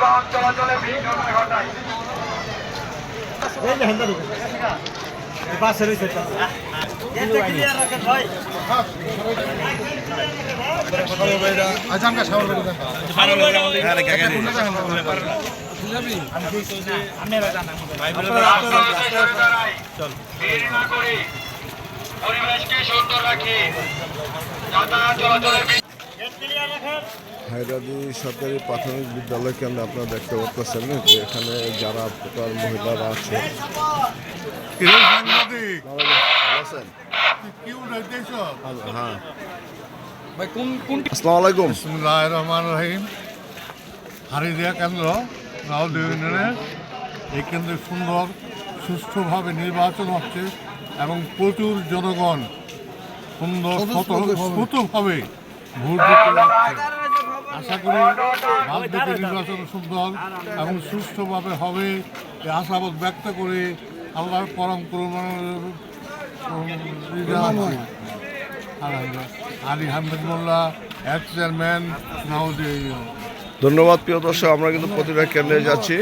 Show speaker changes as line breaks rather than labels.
যানবাহন চলাচলে ঘটায়। পরিবেশকে সুন্দর রাখি যাতায়াত চলাচলে বিঘ্ন
হায়দ্রাবাদি সরকারি প্রাথমিক বিদ্যালয় কেন্দ্রে আপনারা দেখতে পাচ্ছেন যে এখানে যারা প্রকার মহিলারা আছে। হ্যাঁ। আসসালামু আলাইকুম।
বিসমুল্লাহ রহমান রহিম। হারিদিয়া কেন্দ্র রাহুল ইউনিয়নের এই কেন্দ্রে সুন্দর সুষ্ঠুভাবে নির্বাচন হচ্ছে এবং প্রচুর জনগণ সুন্দর স্বতঃস্ফূর্তভাবে ভোট দিতে আশা করি ভারতীয় নির্বাচন সুন্দর এবং সুষ্ঠুভাবে হবে আশাবাদ ব্যক্ত করে আল্লাহর পরম করুণার আলী আহমেদ মোল্লা এক্স চেয়ারম্যান
ধন্যবাদ প্রিয় দর্শক আমরা কিন্তু প্রতিটা কেন্দ্রে যাচ্ছি।